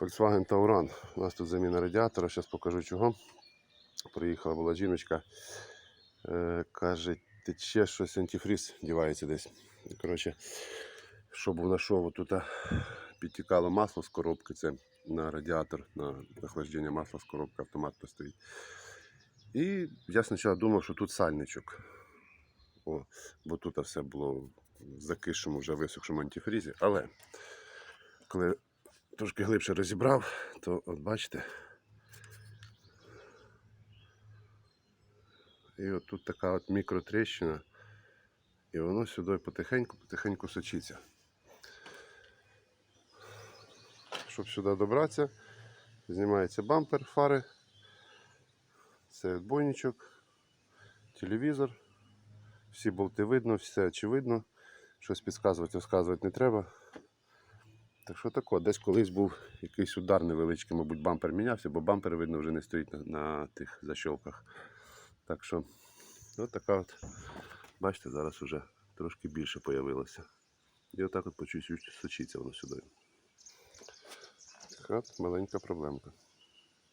Volkswagen Tauran. У нас тут заміна радіатора, зараз покажу чого. Приїхала була жіночка. Е, каже, тече щось антифріз дівається десь. Коротше, щоб воно що, тут підтікало масло з коробки, це на радіатор, на охлаждення масла з коробки автомат постоїть. І я спочатку думав, що тут сальничок. О, бо тут все було в закишому, вже висохшому антифрізі. Але коли трошки глибше розібрав, то от бачите. І от тут така от мікротріщина, і воно сюди потихеньку-потихеньку сочиться. Щоб сюди добратися, знімається бампер, фари, це отбойничок, телевізор. Всі болти видно, все очевидно. Щось підказувати, розказувати не треба. Так що тако, десь колись був якийсь удар невеличкий, мабуть, бампер мінявся, бо бампер, видно, вже не стоїть на, на тих защолках. Так що, от така от, бачите, зараз вже трошки більше появилося. І отак от по чуть-чуть сочиться воно сюди. Така от маленька проблемка.